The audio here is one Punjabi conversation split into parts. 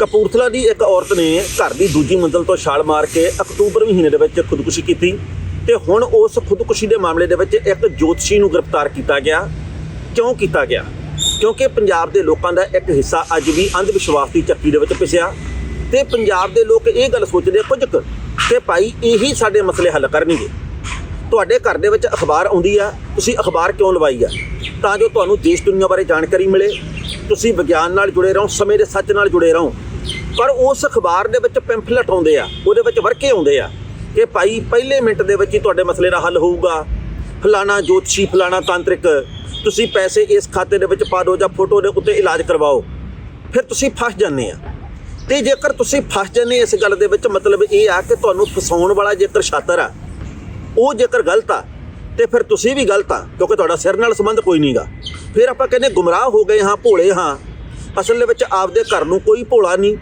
ਕਪੂਰਥਲਾ ਦੀ ਇੱਕ ਔਰਤ ਨੇ ਘਰ ਦੀ ਦੂਜੀ ਮੰਜ਼ਲ ਤੋਂ ਛਾਲ ਮਾਰ ਕੇ ਅਕਤੂਬਰ ਮਹੀਨੇ ਦੇ ਵਿੱਚ ਖੁਦਕੁਸ਼ੀ ਕੀਤੀ ਤੇ ਹੁਣ ਉਸ ਖੁਦਕੁਸ਼ੀ ਦੇ ਮਾਮਲੇ ਦੇ ਵਿੱਚ ਇੱਕ ਜੋਤਸ਼ੀ ਨੂੰ ਗ੍ਰਿਫਤਾਰ ਕੀਤਾ ਗਿਆ। ਕਿਉਂ ਕੀਤਾ ਗਿਆ? ਕਿਉਂਕਿ ਪੰਜਾਬ ਦੇ ਲੋਕਾਂ ਦਾ ਇੱਕ ਹਿੱਸਾ ਅੱਜ ਵੀ ਅੰਧ ਵਿਸ਼ਵਾਸ ਦੀ ਚੱਕੀ ਦੇ ਵਿੱਚ ਪਿਸਿਆ ਤੇ ਪੰਜਾਬ ਦੇ ਲੋਕ ਇਹ ਗੱਲ ਸੋਚਦੇ ਕੁਝ ਕੁ ਕਿ ਭਾਈ ਇਹੀ ਸਾਡੇ ਮਸਲੇ ਹੱਲ ਕਰਨਗੇ। ਤੁਹਾਡੇ ਘਰ ਦੇ ਵਿੱਚ ਅਖਬਾਰ ਆਉਂਦੀ ਆ, ਤੁਸੀਂ ਅਖਬਾਰ ਕਿਉਂ ਲਵਾਈ ਆ? ਤਾਂ ਜੋ ਤੁਹਾਨੂੰ ਦੇਸ਼ ਦੁਨੀਆ ਬਾਰੇ ਜਾਣਕਾਰੀ ਮਿਲੇ, ਤੁਸੀਂ ਵਿਗਿਆਨ ਨਾਲ ਜੁੜੇ ਰਹੋ, ਸਮੇਂ ਦੇ ਸੱਚ ਨਾਲ ਜੁੜੇ ਰਹੋ। ਪਰ ਉਸ ਅਖਬਾਰ ਦੇ ਵਿੱਚ ਪੈਂਫਲੇਟ ਆਉਂਦੇ ਆ, ਉਹਦੇ ਵਿੱਚ ਵਰਕੇ ਆਉਂਦੇ ਆ ਕਿ ਭਾਈ ਪਹਿਲੇ ਮਿੰਟ ਦੇ ਵਿੱਚ ਹੀ ਤੁਹਾਡੇ ਮਸਲੇ ਦਾ ਹੱਲ ਹੋਊਗਾ। ਫਲਾਣਾ ਜੋਤਸ਼ੀ, ਫਲਾਣਾ ਤਾਂਤਰਿਕ, ਤੁਸੀਂ ਪੈਸੇ ਇਸ ਖਾਤੇ ਦੇ ਵਿੱਚ ਪਾ ਦਿਓ ਜਾਂ ਫੋਟੋ ਦੇ ਉੱਤੇ ਇਲਾਜ ਕਰਵਾਓ। ਫਿਰ ਤੁਸੀਂ ਫਸ ਜਾਂਦੇ ਆ। ਤੇ ਜੇਕਰ ਤੁਸੀਂ ਫਸ ਜਾਂਦੇ ਇਸ ਗੱਲ ਦੇ ਵਿੱਚ ਮਤਲਬ ਇਹ ਆ ਕਿ ਤੁਹਾਨੂੰ ਫਸਾਉਣ ਵਾਲਾ ਜੇਕਰ ਛਾਤਰ ਆ, ਉਹ ਜੇਕਰ ਗਲਤ ਆ, ਤੇ ਫਿਰ ਤੁਸੀਂ ਵੀ ਗਲਤ ਆ, ਕਿਉਂਕਿ ਤੁਹਾਡਾ ਸਿਰ ਨਾਲ ਸੰਬੰਧ ਕੋਈ ਨਹੀਂਗਾ ਫਿਰ ਆਪਾਂ ਕਹਿੰਦੇ ਗੁੰਮਰਾਹ ਹੋ ਗਏ ਹਾਂ, ਭੋਲੇ ਹਾਂ। ਅਸਲ ਦੇ ਵਿੱਚ ਆਪਦੇ ਘਰ ਨੂੰ ਕੋਈ ਭੋਲਾ ਨਹੀਂ।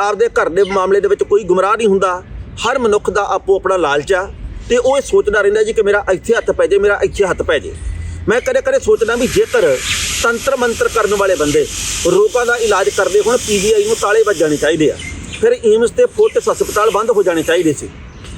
ਆਪਦੇ ਘਰ ਦੇ ਮਾਮਲੇ ਦੇ ਵਿੱਚ ਕੋਈ ਗੁੰਮਰਾਹ ਨਹੀਂ ਹੁੰਦਾ। ਹਰ ਮਨੁੱਖ ਦਾ ਆਪੋ ਆਪਣਾ ਲਾਲਚ ਆ ਤੇ ਉਹ ਇਹ ਸੋਚਦਾ ਰਹਿੰਦਾ ਜੀ ਕਿ ਮੇਰਾ ਇੱਥੇ ਹੱਥ ਪੈ ਜੇ, ਮੇਰਾ ਇੱਥੇ ਹੱਥ ਪੈ ਜੇ। ਮੈਂ ਕਦੇ ਕਦੇ ਸੋਚਦਾ ਵੀ ਜੇਕਰ ਤੰਤਰ ਮੰਤਰ ਕਰਨ ਵਾਲੇ ਬੰਦੇ ਰੋਗਾਂ ਦਾ ਇਲਾਜ ਕਰਦੇ ਹੁਣ ਪੀਜੀਆਈ ਨੂੰ ਤਾਲੇ ਵੱਜ ਜਾਣੇ ਚਾਹੀਦੇ ਆ। ਫਿਰ ਏਮਸ ਤੇ ਫੋਰਟਿਸ ਹਸਪਤਾਲ ਬੰਦ ਹੋ ਜਾਣੇ ਚਾਹੀਦੇ ਸੀ।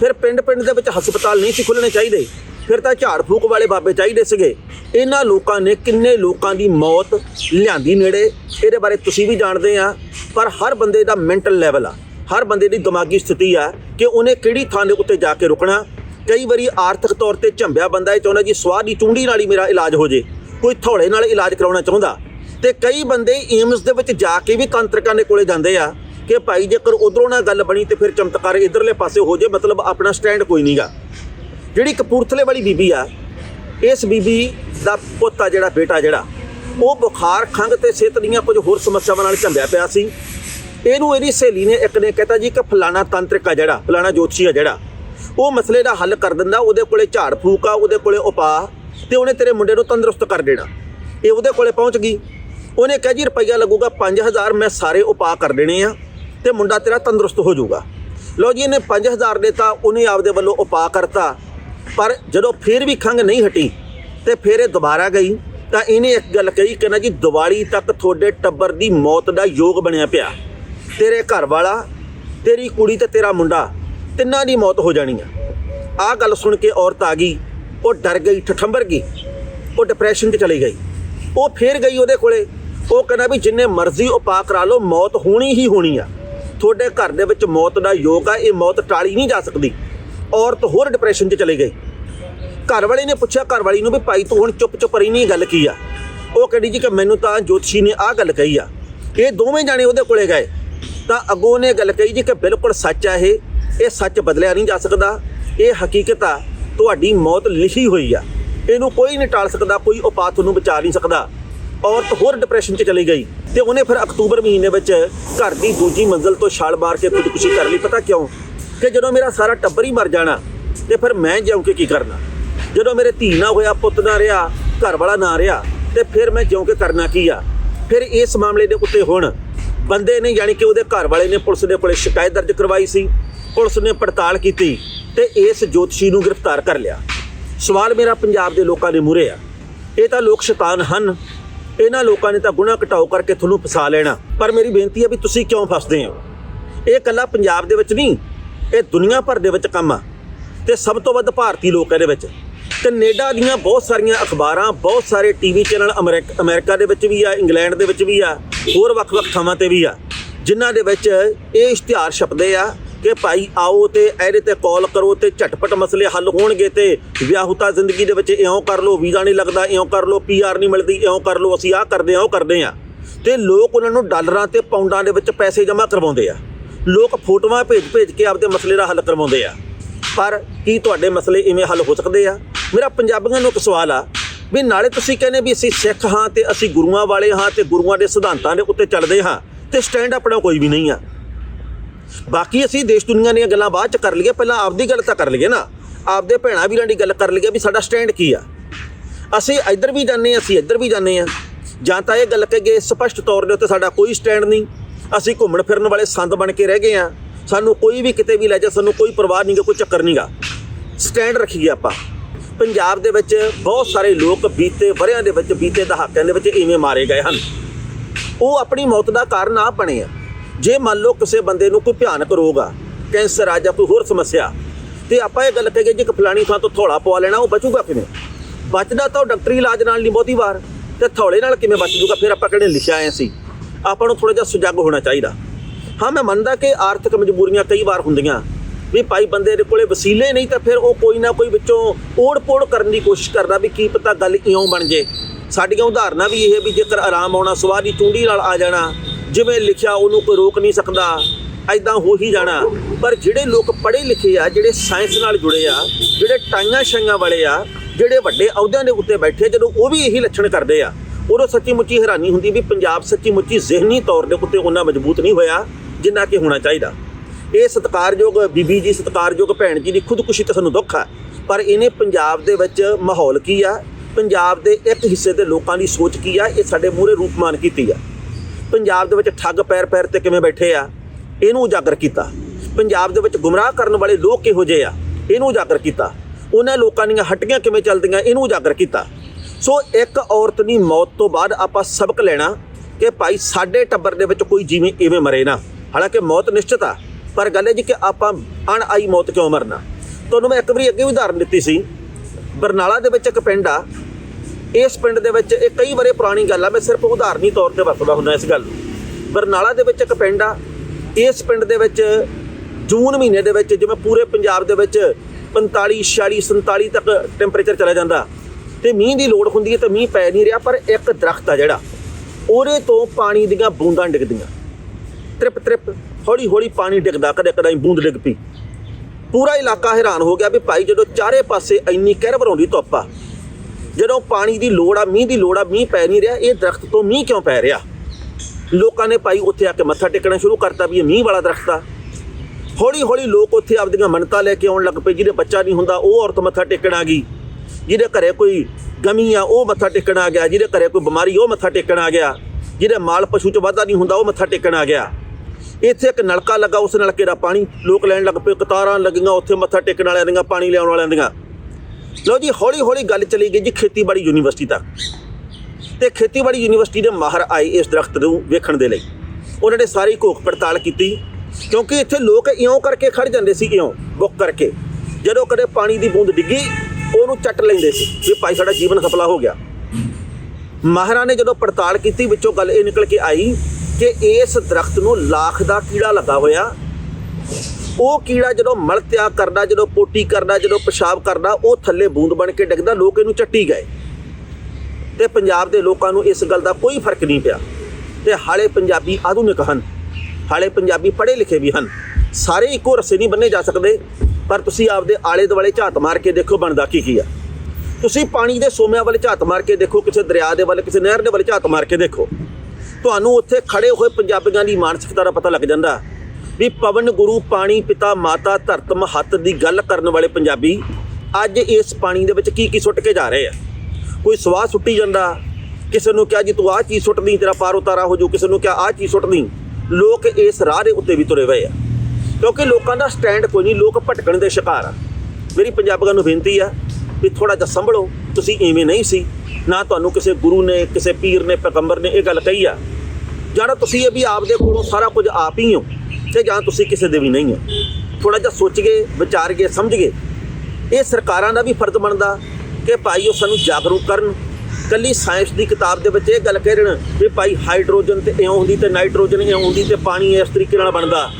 ਫਿਰ ਪਿੰਡ ਪਿੰਡ ਦੇ ਵਿੱਚ ਹਸਪਤਾਲ ਨਹੀਂ ਸੀ ਖੁੱਲਣੇ ਚਾਹੀਦੇ। ਫਿਰ ਤਾਂ ਝਾੜ ਫੂਕ ਵਾਲੇ ਬਾਬੇ ਚਾਹੀਦੇ ਸੀਗੇ। ਇਹਨਾਂ ਲੋਕਾਂ ਨੇ ਕਿੰਨੇ ਲੋਕਾਂ ਦੀ ਮੌਤ ਲਿਆਂਦੀ ਨੇੜੇ, ਇਹਦੇ ਬਾਰੇ ਤੁਸੀਂ ਵੀ ਜਾਣਦੇ ਆ। ਪਰ ਹਰ ਬੰਦੇ ਦਾ ਮੈਂਟਲ ਲੈਵਲ ਆ। ਹਰ ਬੰਦੇ ਦੀ ਦਿਮਾਗੀ ਸਥਿਤੀ ਆ ਕਿ ਉਹਨੇ ਕਿਹੜੀ ਥਾਂ ਦੇ ਉੱਤੇ ਜਾ ਕੇ ਰੁਕਣਾ। ਕਈ ਵਾਰੀ ਆਰਥਿਕ ਤੌਰ ਤੇ ਝੰਬਿਆ ਬੰਦਾ ਇਹ ਚਾਹੁੰਦਾ ਜੀ ਸਵਾਹ ਦੀ ਚੁੰਡੀ ਨਾਲ ਹੀ ਮੇਰਾ ਇਲਾਜ ਹੋ ਜੇ। ਕੋਈ ਥੋੜੇ ਨਾਲ ਇਲਾਜ ਕਰਾਉਣਾ ਚਾਹੁੰਦਾ। ਤੇ ਕਈ ਬੰਦੇ ਏਮਸ ਦੇ ਵਿੱਚ ਜਾ ਕੇ ਵੀ ਤਾਂਤਰਿਕਾਂ ਦੇ ਕੋਲੇ ਜਾਂਦੇ ਆ ਕਿ ਭਾਈ ਜੇਕਰ ਉਧਰੋਂ ਨਾ ਗੱਲ ਬਣੀ ਤੇ ਫਿਰ ਚਮਤਕਾਰ ਇਧਰਲੇ ਪਾਸੇ ਹੋ ਜੇ, ਮਤਲਬ ਆਪਣਾ ਸਟੈਂਡ ਕੋਈ ਨਹੀਂਗਾ ਜਿਹੜੀ ਕਪੂਰਥਲੇ ਵਾਲੀ ਬੀਬੀ ਆ, ਇਸ ਬੀਬੀ ਦਾ ਪੁੱਤ ਆ ਜਿਹੜਾ, ਬੇਟਾ ਜਿਹੜਾ, ਉਹ ਬੁਖਾਰ, ਖੰਘ ਤੇ ਸਿਹਤ ਦੀਆਂ ਕੁਝ ਹੋਰ ਸਮੱਸਿਆਵਾਂ ਨਾਲ ਝੰਬਿਆ ਪਿਆ ਸੀ। ਇਹਨੂੰ ਇਹਦੀ ਸਹੇਲੀ ਨੇ ਇੱਕ ਨੇ ਕਹਿਤਾ ਜੀ ਕਿ ਫਲਾਣਾ ਤੰਤਰਿਕ ਆ ਜਿਹੜਾ, ਫਲਾਣਾ ਜੋਤਸ਼ੀ ਆ ਜਿਹੜਾ, ਉਹ ਮਸਲੇ ਦਾ ਹੱਲ ਕਰ ਦਿੰਦਾ, ਉਹਦੇ ਕੋਲੇ ਝਾੜ ਫੂਕ ਆ, ਉਹਦੇ ਕੋਲੇ ਉਪਾਅ, ਤੇ ਉਹਨੇ ਤੇਰੇ ਮੁੰਡੇ ਨੂੰ ਤੰਦਰੁਸਤ ਕਰ ਦੇਣਾ। ਇਹ ਉਹਦੇ ਕੋਲੇ ਪਹੁੰਚ ਗਈ। ਉਹਨੇ ਕਿਹਾ ਜੀ, ਰੁਪਈਆ ਲੱਗੂਗਾ 5000 ਮੈਂ ਸਾਰੇ ਉਪਾਅ ਕਰ ਦੇਣੇ ਆ, ਤੇ ਮੁੰਡਾ ਤੇਰਾ ਤੰਦਰੁਸਤ ਹੋ ਜਾਊਗਾ। ਲਓ ਜੀ, ਇਹਨੇ 5000 ਦੇਤਾ ਉਹਨੇ ਆਪਦੇ ਵੱਲੋਂ ਉਪਾਅ ਕਰਤਾ। ਪਰ ਜਦੋਂ ਫਿਰ ਵੀ ਖੰਘ ਨਹੀਂ ਹਟੀ ਤੇ ਫਿਰ ਇਹ ਦੁਬਾਰਾ ਗਈ, ਤਾਂ ਇਹਨੇ ਇੱਕ ਗੱਲ ਕਹੀ ਕਹਿੰਦਾ ਜੀ, ਦੀਵਾਲੀ ਤੱਕ ਤੁਹਾਡੇ ਟੱਬਰ ਦੀ ਮੌਤ ਦਾ ਯੋਗ ਬਣਿਆ ਪਿਆ। ਤੇਰੇ ਘਰ ਵਾਲਾ ਤੇਰੀ ਕੁੜੀ ਤੇ ਤੇਰਾ ਮੁੰਡਾ ਤਿੰਨਾਂ ਦੀ ਮੌਤ ਹੋ ਜਾਣੀ ਆ। ਆਹ ਗੱਲ ਸੁਣ ਕੇ ਔਰਤ ਆ ਗਈ, ਉਹ ਡਰ ਗਈ, ਠਠੰਬਰ ਗਈ, ਉਹ ਡਿਪਰੈਸ਼ਨ 'ਚ ਚਲੀ ਗਈ। ਉਹ ਫੇਰ ਗਈ ਉਹਦੇ ਕੋਲੇ, ਉਹ ਕਹਿੰਦਾ ਵੀ ਜਿੰਨੇ ਮਰਜ਼ੀ ਉਪਾਅ ਕਰਾ ਲਓ, ਮੌਤ ਹੋਣੀ ਹੀ ਹੋਣੀ ਆ। ਤੁਹਾਡੇ ਘਰ ਦੇ ਵਿੱਚ ਮੌਤ ਦਾ ਯੋਗ ਆ, ਇਹ ਮੌਤ ਟਾਲੀ ਨਹੀਂ ਜਾ ਸਕਦੀ। ਔਰਤ ਹੋਰ ਡਿਪਰੈਸ਼ਨ 'ਚ ਚਲੇ ਗਈ। ਘਰ ਵਾਲੇ ਨੇ ਪੁੱਛਿਆ, ਘਰ ਵਾਲੀ ਨੂੰ ਵੀ ਭਾਈ ਤੂੰ ਹੁਣ ਚੁੱਪ ਚੁੱਪ ਰਹੀ ਨਹੀਂ ਗੱਲ ਕੀ ਆ? ਉਹ ਕਹਿੰਦੀ ਜੀ ਕਿ ਮੈਨੂੰ ਤਾਂ ਜੋਤਸ਼ੀ ਨੇ ਆਹ ਗੱਲ ਕਹੀ ਆ। ਇਹ ਦੋਵੇਂ ਜਾਣੇ ਉਹਦੇ ਕੋਲੇ ਗਏ। ਤਾਂ ਅੱਗੋਂ ਨੇ ਗੱਲ ਕਹੀ ਜੀ ਕਿ ਬਿਲਕੁਲ ਸੱਚ ਆ ਇਹ। ਇਹ ਸੱਚ ਬਦਲਿਆ ਨਹੀਂ ਜਾ ਸਕਦਾ। ਇਹ ਹਕੀਕਤ ਆ, ਤੁਹਾਡੀ ਮੌਤ ਲਿਖੀ ਹੋਈ ਆ। ਇਹਨੂੰ ਕੋਈ ਨਹੀਂ ਟਾਲ ਸਕਦਾ, ਕੋਈ ਉਪਾਅ ਤੁਹਾਨੂੰ ਬਚਾ ਨਹੀਂ ਸਕਦਾ। ਔਰਤ ਹੋਰ ਡਿਪਰੈਸ਼ਨ 'ਚ ਚਲੀ ਗਈ। ਤੇ ਉਹਨੇ ਫਿਰ ਅਕਤੂਬਰ ਮਹੀਨੇ ਵਿੱਚ ਘਰ ਦੀ ਦੂਜੀ ਮੰਜ਼ਲ ਤੋਂ ਛਾਲ ਮਾਰ ਕੇ ਖੁਦਕੁਸ਼ੀ ਕਰ ਲਈ। ਪਤਾ ਕਿਉਂ? ਕਿ ਜਦੋਂ ਮੇਰਾ ਸਾਰਾ ਟੱਬਰ ਹੀ ਮਰ ਜਾਣਾ, ਤੇ ਫਿਰ ਮੈਂ ਜਿਉਂ ਕੇ ਕੀ ਕਰਨਾ? ਜਦੋਂ ਮੇਰੇ ਧੀ ਨਾ ਹੋਇਆ, ਪੁੱਤ ਨਾ ਰਿਹਾ ਘਰ ਵਾਲਾ ਨਾ ਰਿਹਾ, ਤੇ ਫਿਰ ਮੈਂ ਜਿਉਂ ਕੇ ਕਰਨਾ ਕੀ ਆ? ਫਿਰ ਇਸ ਮਾਮਲੇ ਦੇ ਉੱਤੇ ਹੁਣ ਬੰਦੇ ਨੇ ਯਾਨੀ ਕਿ ਉਹਦੇ ਘਰ ਵਾਲੇ ਨੇ ਪੁਲਿਸ ਦੇ ਕੋਲੇ ਸ਼ਿਕਾਇਤ ਦਰਜ ਕਰਵਾਈ ਸੀ, ਪੁਲਿਸ ਨੇ ਪੜਤਾਲ ਕੀਤੀ ਤੇ ਇਸ ਜੋਤਸ਼ੀ ਨੂੰ ਗ੍ਰਿਫਤਾਰ ਕਰ ਲਿਆ। ਸਵਾਲ ਮੇਰਾ ਪੰਜਾਬ ਦੇ ਲੋਕਾਂ ਦੇ ਮੂਹਰੇ ਆ। ਇਹ ਤਾਂ ਲੋਕ ਸ਼ੈਤਾਨ ਹਨ। ਇਹਨਾਂ ਲੋਕਾਂ ਨੇ ਤਾਂ ਗੁਨਾਹ ਘਟਾਓ ਕਰਕੇ ਤੁਹਾਨੂੰ ਫਸਾ ਲੈਣਾ। ਪਰ ਮੇਰੀ ਬੇਨਤੀ ਹੈ ਵੀ ਤੁਸੀਂ ਕਿਉਂ ਫਸਦੇ ਹੋ? ਇਹ ਇਕੱਲਾ ਪੰਜਾਬ ਦੇ ਵਿੱਚ ਨਹੀਂ ਇਹ ਦੁਨੀਆ ਭਰ ਦੇ ਵਿੱਚ ਕੰਮ ਆ। ਤੇ ਸਭ ਤੋਂ ਵੱਧ ਭਾਰਤੀ ਲੋਕ ਇਹਦੇ ਵਿੱਚ। ਕੈਨੇਡਾ ਦੀਆਂ ਬਹੁਤ ਸਾਰੀਆਂ ਅਖਬਾਰਾਂ, ਬਹੁਤ ਸਾਰੇ ਟੀਵੀ ਚੈਨਲ ਅਮਰੀਕ- ਅਮਰੀਕਾ ਦੇ ਵਿੱਚ ਵੀ ਆ, ਇੰਗਲੈਂਡ ਦੇ ਵਿੱਚ ਵੀ ਆ, ਹੋਰ ਵੱਖ-ਵੱਖ ਥਾਵਾਂ ਤੇ ਵੀ ਆ, ਜਿਨ੍ਹਾਂ ਦੇ ਵਿੱਚ ਇਹ ਇਸ਼ਤਿਹਾਰ ਛਪਦੇ ਆ ਕਿ ਭਾਈ ਆਓ ਤੇ ਇਹਦੇ ਤੇ ਕਾਲ ਕਰੋ ਤੇ ਝਟਪਟ ਮਸਲੇ ਹੱਲ ਹੋਣਗੇ ਤੇ ਵਿਆਹੁਤਾ ਜ਼ਿੰਦਗੀ ਦੇ ਵਿੱਚ ਇਉਂ ਕਰ ਲਓ, ਵੀਜ਼ਾ ਨਹੀਂ ਲੱਗਦਾ, ਇਉਂ ਕਰ ਲਓ ਪੀਆਰ ਨਹੀਂ ਮਿਲਦੀ, ਇਉਂ ਕਰ ਲਓ, ਅਸੀਂ ਆਹ ਕਰਦੇ ਆ, ਉਹ ਕਰਦੇ ਆ। ਤੇ ਲੋਕ ਉਹਨਾਂ ਨੂੰ ਡਾਲਰਾਂ ਤੇ ਪਾਉਂਡਾਂ ਦੇ ਵਿੱਚ ਪੈਸੇ ਜਮ੍ਹਾਂ ਕਰਵਾਉਂਦੇ ਆ। ਲੋਕ ਫੋਟੋਆਂ ਭੇਜ-ਭੇਜ ਕੇ ਆਪਦੇ ਮਸਲੇ ਦਾ ਹੱਲ ਕਰਵਾਉਂਦੇ ਆ। ਪਰ ਕੀ ਤੁਹਾਡੇ ਮਸਲੇ ਇਵੇਂ ਹੱਲ ਹੋ ਸਕਦੇ ਆ? ਮੇਰਾ ਪੰਜਾਬੀਆਂ ਨੂੰ ਇੱਕ ਸਵਾਲ ਆ ਵੀ ਨਾਲੇ ਤੁਸੀਂ ਕਹਿੰਦੇ ਵੀ ਅਸੀਂ ਸਿੱਖ ਹਾਂ ਤੇ ਅਸੀਂ ਗੁਰੂਆਂ ਵਾਲੇ ਹਾਂ ਤੇ ਗੁਰੂਆਂ ਦੇ ਸਿਧਾਂਤਾਂ ਦੇ ਉੱਤੇ ਚੱਲਦੇ ਹਾਂ ਤੇ ਸਟੈਂਡ ਆਪਣਾ ਕੋਈ ਵੀ ਨਹੀਂ ਆ। ਬਾਕੀ ਅਸੀਂ ਦੇਸ਼ ਦੁਨੀਆ ਦੀਆਂ ਗੱਲਾਂ ਬਾਅਦ ਚ ਕਰ ਲਈਏ, ਪਹਿਲਾਂ ਆਪਦੀ ਗੱਲ ਤਾਂ ਕਰ ਲਈਏ ਨਾ। ਆਪਦੇ ਭੈਣਾਂ ਵੀਰਾਂ ਦੀ ਗੱਲ ਕਰ ਲਈਏ ਵੀ ਸਾਡਾ ਸਟੈਂਡ ਕੀ ਆ। ਅਸੀਂ ਇੱਧਰ ਵੀ ਜਾਂਦੇ ਹਾਂ, ਅਸੀਂ ਇੱਧਰ ਵੀ ਜਾਂਦੇ ਹਾਂ। ਜਾਂ ਤਾਂ ਇਹ ਗੱਲ ਕਹੀਏ ਸਪਸ਼ਟ ਤੌਰ ਦੇ ਉੱਤੇ ਸਾਡਾ ਕੋਈ ਸਟੈਂਡ ਨਹੀਂ। ਅਸੀਂ ਘੁੰਮਣ ਫਿਰਨ ਵਾਲੇ ਸੰਦ ਬਣ ਕੇ ਰਹਿ ਗਏ ਆ ਸਾਨੂੰ ਕੋਈ ਵੀ ਕਿਤੇ ਵੀ ਲੈ ਜਾ, ਸਾਨੂੰ ਕੋਈ ਪਰਵਾਹ ਨਹੀਂਗਾ ਕੋਈ ਚੱਕਰ ਨਹੀਂਗਾ ਸਟੈਂਡ ਰੱਖੀਏ ਆਪਾਂ। ਪੰਜਾਬ ਦੇ ਵਿੱਚ ਬਹੁਤ ਸਾਰੇ ਲੋਕ ਬੀਤੇ ਵਰਿਆਂ ਦੇ ਵਿੱਚ, ਬੀਤੇ ਦਹਾਕਿਆਂ ਦੇ ਵਿੱਚ ਇਵੇਂ ਮਾਰੇ ਗਏ ਹਨ। ਉਹ ਆਪਣੀ ਮੌਤ ਦਾ ਕਾਰਨ ਆ ਬਣੇ ਆ। ਜੇ ਮੰਨ ਲਓ ਕਿਸੇ ਬੰਦੇ ਨੂੰ ਕੋਈ ਭਿਆਨਕ ਰੋਗ ਆ, ਕੈਂਸਰ ਆ ਜਾਂ ਕੋਈ ਹੋਰ ਸਮੱਸਿਆ, ਤੇ ਆਪਾਂ ਇਹ ਗੱਲ ਕਹੀਏ ਜੇ ਕਿ ਫਲਾਣੀ ਥਾਂ ਤੋਂ ਥੋੜਾ ਪਵਾ ਲੈਣਾ, ਉਹ ਬਚੂਗਾ ਕਿਵੇਂ? ਬਚਦਾ ਤਾਂ ਉਹ ਡਾਕਟਰੀ ਇਲਾਜ ਨਾਲ ਨਹੀਂ ਬਹੁਤੀ ਵਾਰ, ਤੇ ਥੋੜੇ ਨਾਲ ਕਿਵੇਂ ਬਚ ਜੂਗਾ ਫਿਰ ਆਪਾਂ ਕਿਹੜੇ ਲਿਖਿਆ ਆਏ ਸੀ? ਆਪਾਂ ਨੂੰ ਥੋੜਾ ਜਿਹਾ ਸੁਜੱਗ ਹੋਣਾ ਚਾਹੀਦਾ। ਹਾਂ, ਮੈਂ ਮੰਨਦਾ ਕਿ ਆਰਥਿਕ ਮਜਬੂਰੀਆਂ ਕਈ ਵਾਰ ਹੁੰਦੀਆਂ, ਵੀ ਭਾਈ ਬੰਦੇ ਦੇ ਕੋਲੇ ਵਸੀਲੇ ਨਹੀਂ ਤਾਂ ਫਿਰ ਉਹ ਕੋਈ ਨਾ ਕੋਈ ਵਿੱਚੋਂ ਓੜ-ਪੋੜ ਕਰਨ ਦੀ ਕੋਸ਼ਿਸ਼ ਕਰਦਾ ਵੀ ਕੀ ਪਤਾ ਗੱਲ ਇਉਂ ਬਣ ਜੇ। ਸਾਡੀਆਂ ਉਦਾਹਰਨਾਂ ਵੀ ਇਹ ਵੀ ਜੇਕਰ ਆਰਾਮ ਆਉਣਾ ਸਵਾਹ ਦੀ ਚੁੰਡੀ ਨਾਲ ਆ ਜਾਣਾ, ਜਿਵੇਂ ਲਿਖਿਆ ਉਹਨੂੰ ਕੋਈ ਰੋਕ ਨਹੀਂ ਸਕਦਾ ਐਦਾਂ ਹੋ ਹੀ ਜਾਣਾ। ਪਰ ਜਿਹੜੇ ਲੋਕ ਪੜ੍ਹੇ ਲਿਖੇ ਆ, ਜਿਹੜੇ ਸਾਇੰਸ ਨਾਲ ਜੁੜੇ ਆ, ਜਿਹੜੇ ਟਾਈਆਂ ਛਾਈਆਂ ਵਾਲੇ ਆ, ਜਿਹੜੇ ਵੱਡੇ ਅਹੁਦਿਆਂ ਦੇ ਉੱਤੇ ਬੈਠੇ ਜਦੋਂ ਉਹ ਵੀ ਇਹੀ ਲੱਛਣ ਕਰਦੇ ਆ ਉਦੋਂ ਸੱਚੀ ਮੁੱਚੀ ਹੈਰਾਨੀ ਹੁੰਦੀ ਵੀ ਪੰਜਾਬ ਸੱਚੀ ਮੁੱਚੀ ਜ਼ਿਹਨੀ ਤੌਰ ਦੇ ਉੱਤੇ ਉਹਨਾਂ ਮਜ਼ਬੂਤ ਨਹੀਂ ਹੋਇਆ ਜਿੰਨਾ ਕਿ ਹੋਣਾ ਚਾਹੀਦਾ। ਇਹ ਸਤਿਕਾਰਯੋਗ ਬੀਬੀ ਜੀ, ਸਤਿਕਾਰਯੋਗ ਭੈਣ ਜੀ ਦੀ ਖੁਦਕੁਸ਼ੀ ਤੇ ਸਾਨੂੰ ਦੁੱਖ ਆ, ਪਰ ਇਹਨੇ ਪੰਜਾਬ ਦੇ ਵਿੱਚ ਮਾਹੌਲ ਕੀ ਆ, ਪੰਜਾਬ ਦੇ ਇੱਕ ਹਿੱਸੇ ਦੇ ਲੋਕਾਂ ਦੀ ਸੋਚ ਕੀ ਆ, ਇਹ ਸਾਡੇ ਮੂਹਰੇ ਰੂਪਮਾਨ ਕੀਤੀ ਆ। ਪੰਜਾਬ ਦੇ ਵਿੱਚ ਠੱਗ ਪੈਰ ਪੈਰ ਤੇ ਕਿਵੇਂ ਬੈਠੇ ਆ, ਇਹਨੂੰ ਉਜਾਗਰ ਕੀਤਾ। ਪੰਜਾਬ ਦੇ ਵਿੱਚ ਗੁੰਮਰਾਹ ਕਰਨ ਵਾਲੇ ਲੋਕ ਕਿਹੋ ਜਿਹੇ ਆ, ਇਹਨੂੰ ਉਜਾਗਰ ਕੀਤਾ। ਉਹਨਾਂ ਲੋਕਾਂ ਦੀਆਂ ਹੱਟੀਆਂ ਕਿਵੇਂ ਚੱਲਦੀਆਂ, ਇਹਨੂੰ ਉਜਾਗਰ ਕੀਤਾ। ਸੋ ਇੱਕ ਔਰਤ ਦੀ ਮੌਤ ਤੋਂ ਬਾਅਦ ਆਪਾਂ ਸਬਕ ਲੈਣਾ ਕਿ ਭਾਈ ਸਾਡੇ ਟੱਬਰ ਦੇ ਵਿੱਚ ਕੋਈ ਜਿਵੇਂ ਇਵੇਂ ਮਰੇ ਨਾ। ਹਾਲਾਂਕਿ ਮੌਤ ਨਿਸ਼ਚਿਤ ਆ, ਪਰ ਗੱਲ ਇਹ ਜੀ ਕਿ ਆਪਾਂ ਅਣ ਆਈ ਮੌਤ ਕਿਉਂ ਮਰਨਾ? ਤੁਹਾਨੂੰ ਮੈਂ ਇੱਕ ਵਾਰੀ ਅੱਗੇ ਵੀ ਉਦਾਹਰਨ ਦਿੱਤੀ ਸੀ। ਬਰਨਾਲਾ ਦੇ ਵਿੱਚ ਇੱਕ ਪਿੰਡ ਆ। ਇਸ ਪਿੰਡ ਦੇ ਵਿੱਚ ਇਹ ਕਈ ਵਾਰੇ ਪੁਰਾਣੀ ਗੱਲ ਆ, ਮੈਂ ਸਿਰਫ ਉਦਾਹਰਣੀ ਤੌਰ ਤੇ ਵਰਤਦਾ ਹੁੰਦਾ ਇਸ ਗੱਲ ਨੂੰ। ਬਰਨਾਲਾ ਦੇ ਵਿੱਚ ਇੱਕ ਪਿੰਡ ਆ। ਇਸ ਪਿੰਡ ਦੇ ਵਿੱਚ ਜੂਨ ਮਹੀਨੇ ਦੇ ਵਿੱਚ ਜਿਵੇਂ ਪੂਰੇ ਪੰਜਾਬ ਦੇ ਵਿੱਚ 45 46 47 ਤੱਕ ਟੈਂਪਰੇਚਰ ਚਲਾ ਜਾਂਦਾ। ਤੇ ਮੀਂਹ ਦੀ ਲੋੜ ਹੁੰਦੀ ਹੈ ਤਾਂ ਮੀਂਹ ਪੈ ਨਹੀਂ ਰਿਹਾ, ਪਰ ਇੱਕ ਦਰਖਤ ਆ ਜਿਹੜਾ, ਉਹਦੇ ਤੋਂ ਪਾਣੀ ਦੀਆਂ ਬੂੰਦਾਂ ਡਿੱਗਦੀਆਂ। ਤ੍ਰਿਪ ਤ੍ਰਿਪ, ਹੌਲੀ ਹੌਲੀ ਪਾਣੀ ਡਿੱਗਦਾ, ਕਦੇ ਕਦੇ ਬੂੰਦ ਡਿੱਗ ਪਈ। ਪੂਰਾ ਇਲਾਕਾ ਹੈਰਾਨ ਹੋ ਗਿਆ ਵੀ ਭਾਈ ਜਦੋਂ ਚਾਰੇ ਪਾਸੇ ਇੰਨੀ ਕਹਿਰ ਭਰਾਉਂਦੀ ਧੁੱਪ ਆ, ਜਦੋਂ ਪਾਣੀ ਦੀ ਲੋੜ ਆ, ਮੀਂਹ ਦੀ ਲੋੜ ਆ, ਮੀਂਹ ਪੈ ਨਹੀਂ ਰਿਹਾ, ਇਹ ਦਰਖਤ ਤੋਂ ਮੀਂਹ ਕਿਉਂ ਪੈ ਰਿਹਾ? ਲੋਕਾਂ ਨੇ ਭਾਈ ਉੱਥੇ ਆ ਕੇ ਮੱਥਾ ਟੇਕਣਾ ਸ਼ੁਰੂ ਕਰਤਾ ਵੀ ਇਹ ਮੀਂਹ ਵਾਲਾ ਦਰਖਤ ਆ। ਹੌਲੀ ਹੌਲੀ ਲੋਕ ਉੱਥੇ ਆਪਦੀਆਂ ਮੰਨਤਾਂ ਲੈ ਕੇ ਆਉਣ ਲੱਗ ਪਏ, ਜਿਹਦੇ ਬੱਚਾ ਨਹੀਂ ਹੁੰਦਾ, ਉਹ ਔਰਤ ਮੱਥਾ ਟੇਕਣ ਆ ਗਈ। ਜਿਹਦੇ ਘਰੇ ਕੋਈ ਗਮੀ ਆ, ਉਹ ਮੱਥਾ ਟੇਕਣ ਆ ਗਿਆ। ਜਿਹਦੇ ਘਰੇ ਕੋਈ ਬਿਮਾਰੀ, ਉਹ ਮੱਥਾ ਟੇਕਣ ਆ ਗਿਆ। ਜਿਹਦੇ ਮਾਲ ਪਸ਼ੂ ਚ ਵਾਧਾ ਨਹੀਂ ਹੁੰਦਾ, ਉਹ ਮੱਥਾ ਟੇਕਣ ਆ ਗਿਆ। ਇੱਥੇ ਇੱਕ ਨਲਕਾ ਲੱਗਾ, ਉਸ ਨਲਕੇ ਦਾ ਪਾਣੀ ਲੋਕ ਲੈਣ ਲੱਗ ਪਏ। ਕਤਾਰਾਂ ਲੱਗੀਆਂ, ਉੱਥੇ ਮੱਥਾ ਟੇਕਣ ਵਾਲਿਆਂ ਦੀਆਂ, ਪਾਣੀ ਲਿਆਉਣ ਵਾਲਿਆਂ ਦੀਆਂ। ਲਓ ਜੀ ਹੌਲੀ ਹੌਲੀ ਗੱਲ ਚਲੀ ਗਈ ਜੀ ਖੇਤੀਬਾੜੀ ਯੂਨੀਵਰਸਿਟੀ ਤੱਕ। ਤੇ ਖੇਤੀਬਾੜੀ ਯੂਨੀਵਰਸਿਟੀ ਦੇ ਮਾਹਰ ਆਏ ਇਸ ਦਰਖਤ ਨੂੰ ਵੇਖਣ ਦੇ ਲਈ। ਉਹਨਾਂ ਨੇ ਸਾਰੀ ਘੋਖ ਪੜਤਾਲ ਕੀਤੀ, ਕਿਉਂਕਿ ਇੱਥੇ ਲੋਕ ਇਉਂ ਕਰਕੇ ਖੜ ਜਾਂਦੇ ਸੀ, ਇਉਂ ਬੁੱਕ ਕਰਕੇ। ਜਦੋਂ ਕਦੇ ਪਾਣੀ ਦੀ ਬੂੰਦ ਡਿੱਗੀ ਉਹਨੂੰ ਚੱਟ ਲੈਂਦੇ ਸੀ ਵੀ ਭਾਈ ਸਾਡਾ ਜੀਵਨ ਸਫਲਾ ਹੋ ਗਿਆ। ਮਾਹਰਾਂ ਨੇ ਜਦੋਂ ਪੜਤਾਲ ਕੀਤੀ, ਵਿੱਚੋਂ ਗੱਲ ਇਹ ਨਿਕਲ ਕੇ ਆਈ ਕਿ ਇਸ ਦਰਖਤ ਨੂੰ ਲਾਖ ਦਾ ਕੀੜਾ ਲੱਗਾ ਹੋਇਆ। ਉਹ ਕੀੜਾ ਜਦੋਂ ਮਲ ਤਿਆਗ ਕਰਦਾ, ਜਦੋਂ ਪੋਟੀ ਕਰਦਾ, ਜਦੋਂ ਪਿਸ਼ਾਬ ਕਰਦਾ, ਉਹ ਥੱਲੇ ਬੂੰਦ ਬਣ ਕੇ ਡਿੱਗਦਾ, ਲੋਕ ਇਹਨੂੰ ਚੱਟੀ ਗਏ। ਤੇ ਪੰਜਾਬ ਦੇ ਲੋਕਾਂ ਨੂੰ ਇਸ ਗੱਲ ਦਾ ਕੋਈ ਫ਼ਰਕ ਨਹੀਂ ਪਿਆ। ਤੇ ਹਾਲੇ ਪੰਜਾਬੀ ਆਧੁਨਿਕ ਹਨ, ਹਾਲੇ ਪੰਜਾਬੀ ਪੜ੍ਹੇ ਲਿਖੇ ਵੀ ਹਨ। ਸਾਰੇ ਇੱਕੋ ਰਸੇ ਨਹੀਂ ਬੰਨੇ ਜਾ ਸਕਦੇ। ਪਰ ਤੁਸੀਂ ਆਪਦੇ ਆਲੇ ਦੁਆਲੇ ਝਾਤ ਮਾਰ ਕੇ ਦੇਖੋ ਬਣਦਾ ਕੀ ਕੀ ਆ। ਤੁਸੀਂ ਪਾਣੀ ਦੇ ਸੋਮਿਆਂ ਵੱਲ ਝਾਤ ਮਾਰ ਕੇ ਦੇਖੋ, ਕਿਸੇ ਦਰਿਆ ਦੇ ਵੱਲ, ਕਿਸੇ ਨਹਿਰ ਦੇ ਵੱਲ ਝਾਤ ਮਾਰ ਕੇ ਦੇਖੋ। ਤੁਹਾਨੂੰ ਉੱਥੇ ਖੜੇ ਹੋਏ ਪੰਜਾਬੀਆਂ ਦੀ ਮਾਨਸਿਕਤਾ ਦਾ ਪਤਾ ਲੱਗ ਜਾਂਦਾ ਵੀ ਪਵਨ ਗੁਰੂ, ਪਾਣੀ ਪਿਤਾ, ਮਾਤਾ ਧਰਤ ਮਹੱਤ ਦੀ ਗੱਲ ਕਰਨ ਵਾਲੇ ਪੰਜਾਬੀ ਅੱਜ ਇਸ ਪਾਣੀ ਦੇ ਵਿੱਚ ਕੀ ਕੀ ਸੁੱਟ ਕੇ ਜਾ ਰਹੇ ਆ। ਕੋਈ ਸਵਾਹ ਸੁੱਟੀ ਜਾਂਦਾ, ਕਿਸੇ ਨੂੰ ਕਿਹਾ ਜੀ ਤੂੰ ਆਹ ਚੀਜ਼ ਸੁੱਟਦੀ, ਤੇਰਾ ਪਾਰ ਉਤਾਰਾ ਹੋ ਜਾਊ, ਕਿਸੇ ਨੂੰ ਕਿਹਾ ਆਹ ਚੀਜ਼ ਸੁੱਟਦੀ, ਲੋਕ ਇਸ ਰਾਹ ਦੇ ਉੱਤੇ ਵੀ ਤੁਰੇ ਹੋਏ ਆ। ਕਿਉਂਕਿ ਲੋਕਾਂ ਦਾ ਸਟੈਂਡ ਕੋਈ ਨਹੀਂ, ਲੋਕ ਭਟਕਣ ਦੇ ਸ਼ਿਕਾਰ ਆ। ਮੇਰੀ ਪੰਜਾਬੀਆਂ ਨੂੰ ਬੇਨਤੀ ਆ ਵੀ ਥੋੜਾ ਜਿਹਾ ਸੰਭਲੋ, ਤੁਸੀਂ ਐਵੇਂ ਨਹੀਂ ਸੀ। ਨਾ ਤੁਹਾਨੂੰ ਕਿਸੇ ਗੁਰੂ ਨੇ, ਕਿਸੇ ਪੀਰ ਨੇ, ਪੈਗੰਬਰ ਨੇ ਇਹ ਗੱਲ ਕਹੀ ਆ। ਜਾਂ ਤੁਸੀਂ ਇਹ ਵੀ ਆਪਦੇ ਕੋਲੋਂ ਸਾਰਾ ਕੁਝ ਆਪ ਹੀ ਹੋ, ਤੇ ਜਾਂ ਤੁਸੀਂ ਕਿਸੇ ਦੇ ਵੀ ਨਹੀਂ ਹੋ। ਥੋੜਾ ਜਿਹਾ ਸੋਚੀਏ ਸਮਝ ਸਮਝੀਏ। ਇਹ ਸਰਕਾਰਾਂ ਦਾ ਵੀ ਫਰਜ਼ ਬਣਦਾ ਕਿ ਭਾਈ ਉਹ ਸਾਨੂੰ ਜਾਗਰੂਕ ਕਰਨ। ਕੱਲੀ ਸਾਇੰਸ ਦੀ ਕਿਤਾਬ ਦੇ ਵਿੱਚ ਇਹ ਗੱਲ ਕਹਿ ਰਹਿਣ ਵੀ ਭਾਈ ਹਾਈਡਰੋਜਨ ਤੇ ਇਉਂ ਹੁੰਦੀ ਤੇ ਨਾਈਟ੍ਰੋਜਨ ਇਉਂ ਹੁੰਦੀ ਤੇ ਪਾਣੀ ਇਸ ਤਰੀਕੇ ਨਾਲ ਬਣਦਾ।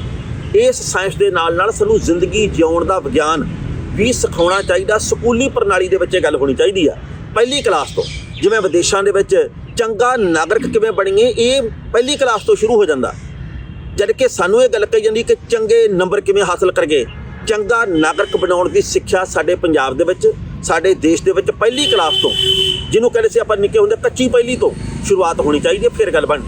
ਇਸ ਸਾਇੰਸ ਦੇ ਨਾਲ ਨਾਲ ਸਾਨੂੰ ਜ਼ਿੰਦਗੀ ਜਿਉਣ ਦਾ ਵਿਗਿਆਨ ਵੀ ਸਿਖਾਉਣਾ ਚਾਹੀਦਾ, ਸਕੂਲੀ ਪ੍ਰਣਾਲੀ ਦੇ ਵਿੱਚ ਇਹ ਗੱਲ ਹੋਣੀ ਚਾਹੀਦੀ ਆ। ਪਹਿਲੀ ਕਲਾਸ ਤੋਂ ਜਿਵੇਂ ਵਿਦੇਸ਼ਾਂ ਦੇ ਵਿੱਚ ਚੰਗਾ ਨਾਗਰਿਕ ਕਿਵੇਂ ਬਣੀਏ, ਇਹ ਪਹਿਲੀ ਕਲਾਸ ਤੋਂ ਸ਼ੁਰੂ ਹੋ ਜਾਂਦਾ। ਜਦ ਕਿ ਸਾਨੂੰ ਇਹ ਗੱਲ ਕਹੀ ਜਾਂਦੀ ਕਿ ਚੰਗੇ ਨੰਬਰ ਕਿਵੇਂ ਹਾਸਲ ਕਰਗੇ ਚੰਗਾ ਨਾਗਰਿਕ ਬਣਾਉਣ ਦੀ ਸਿੱਖਿਆ ਸਾਡੇ ਪੰਜਾਬ ਦੇ ਵਿੱਚ, ਸਾਡੇ ਦੇਸ਼ ਦੇ ਵਿੱਚ ਪਹਿਲੀ ਕਲਾਸ ਤੋਂ, ਜਿਹਨੂੰ ਕਹਿੰਦੇ ਸੀ ਆਪਾਂ ਨਿੱਕੇ ਹੁੰਦੇ ਕੱਚੀ ਪਹਿਲੀ ਤੋਂ ਸ਼ੁਰੂਆਤ ਹੋਣੀ ਚਾਹੀਦੀ ਹੈ, ਫਿਰ ਗੱਲ ਬਣ